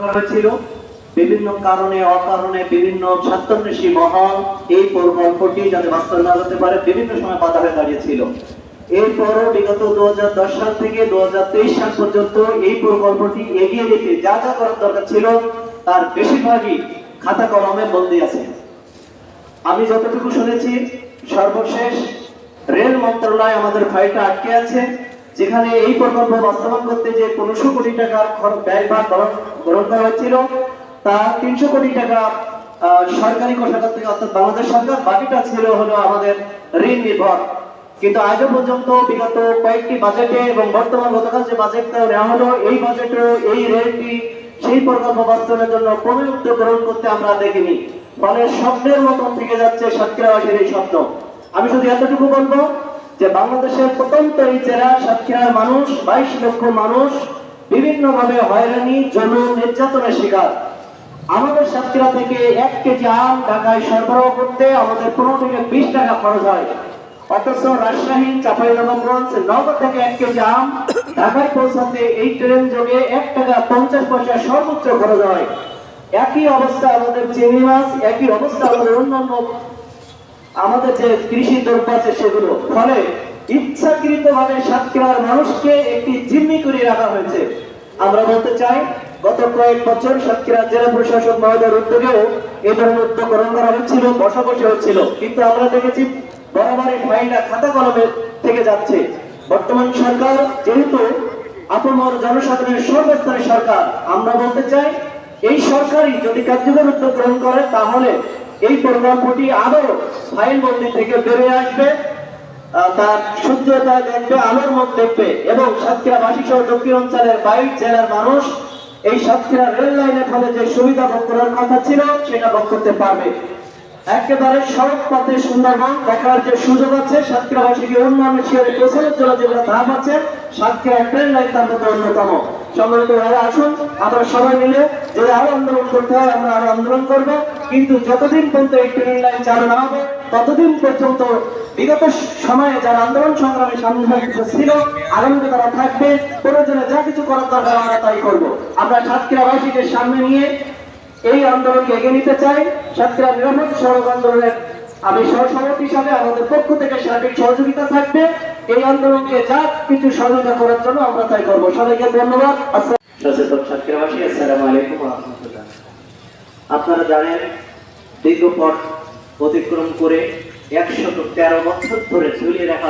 হয়েছিল বিভিন্ন কারণে, অকারণে, বিভিন্ন স্বার্থন্বেষী মহল এই প্রকল্পটি যাতে বাস্তবায়ন না হতে পারে, বিভিন্ন সময় বাধা হয়ে দাঁড়িয়েছিল। এরপরও বিগত দু সাল থেকে দু সাল পর্যন্ত এই প্রকল্পটি এগিয়ে নিতে যা যা করার দরকার ছিল, তার বেশিরভাগই খাতা কলমে বন্দী আছে। আমি যতটুকু শুনেছি, সর্বশেষ রেল মন্ত্রণালয় আমাদের ফাইলটা আটকে আছে। যেখানে এই প্রকল্প বাস্তবায়ন করতে যে পনেরোশো কোটি টাকার ব্যয়ভার গ্রহণ করা হয়েছিল, তা তিনশো কোটি টাকা সরকারি কোষাগার থেকে, অর্থাৎ বাংলাদেশ সরকার, বাকিটা ছিল হলো আমাদের ঋণ নির্ভর। কিন্তু আজও পর্যন্ত বিগত কয়েকটি বাজেটে এবং বর্তমান গতকাল যে বাজেটটা নেওয়া হলো, এই বাজেটে এই রেলটি সেই প্রকল্প বাস্তবায়নের জন্য কোনো উদ্যোগ গ্রহণ করতে আমরা দেখিনি। ফলে স্বপ্নের মতন থেকে যাচ্ছে সাতক্ষীরাবাসীর এই স্বপ্ন। আমি শুধু এতটুকু বলব যে বাংলাদেশের প্রত্যন্ত এই জেলা সাতক্ষীরার মানুষ, বাইশ লক্ষ মানুষ বিভিন্ন ভাবে হয়রানি, জলুম, নির্যাতনের শিকার। আমাদের সাতক্ষীরা থেকে এক কেজি আম ঢাকায় সরবরাহ করতে আমাদের পনেরো থেকে বিশ টাকা খরচ হয়। অথচ রাজশাহী, চাঁপাইনবাবগঞ্জ, নগর থেকে এক কেজি আম ঢাকায় পৌঁছাতে এই ট্রেন যোগে এক টাকা পঞ্চাশ পয়সা সর্বোচ্চ খরচ হয়। একই অবস্থা আমাদের চিংড়ি মাছ, একই অবস্থা আমাদের অন্যান্য আমাদের যে কৃষি দ্রব্য আছে সেগুলো, ফলে ইচ্ছাকৃত ভাবে সাতক্ষীরার মানুষকে একটি জিম্মি করে রাখা হয়েছে। আমরা বলতে চাই, গত কয়েক বছর সাতক্ষীরা জেলা প্রশাসক মহোদয়ের উদ্যোগেও এই ধরনের উদ্যোগ গ্রহণ করা হচ্ছিল বসাবসি হচ্ছিল। কিন্তু আমরা দেখেছি, বরাবরই ফাইলটা খাতা কলমে থেকে যাচ্ছে। বর্তমান সরকার যেহেতু আপমর জনসাধারণের সর্বস্তরের সরকার, আমরা বলতে চাই, এই সরকারই যদি কার্যকর উদ্যোগ গ্রহণ করে, তাহলে এই প্রকল্পটি আরও ফাইল বন্দি থেকে বেরিয়ে আসবে। তার সূর্যতা দেখবে, আলোর মুখ দেখবে এবং সাতক্ষীরাবাসী সহ দক্ষিণ অঞ্চলের বাইশ জেলার মানুষ এই সাতক্ষীরা রেল লাইনের ফলে যে সুবিধা ভোগ করার কথা ছিল, সেটা ভোগ করতে পারবে। একেবারে সড়ক পথে সুন্দরবন দেখার যে সুযোগ আছে সাতক্ষীরাবাসীকে উন্নয়নের শিয়ারে পেছনের জন্য যেগুলো ধাপ আছে, সাতক্ষীরা ট্রেন লাইন তার মধ্যে অন্যতম। সম্মানিত আসুন, আমরা সবাই মিলে যদি আরও আন্দোলন করতে হয়, আমরা আরও আন্দোলন করব। কিন্তু যতদিন পর্যন্ত এই ট্রেন লাইন চালু না হবে, ততদিন পর্যন্ত বিগত সময়ে যারা আন্দোলন সংগ্রামে সামিল ছিল আগামীতে তারা থাকবে। প্রয়োজনে যা কিছু করার দরকার, আমরা তাই করব। আমরা সাতক্ষীরাবাসীকে সামনে নিয়ে এই আন্দোলনকে এগিয়ে নিতে চাই। সাতক্ষীরা নিরাপদ সড়ক আন্দোলনের আমি সহসভাপতি হিসাবে আমাদের পক্ষ থেকে সার্বিক সহযোগিতা থাকবে। এই আন্দোলনকে যা কিছু সহযোগিতা করার জন্য আমরা তাই করব। সবাইকে ধন্যবাদ। সচেতন সাতক্ষীরাবাসী, আসসালামু আলাইকুম। আপনারা জানেন দীর্ঘ পথ অতিক্রম করে একশত তেরো বছর ধরে ঝুলিয়ে রাখা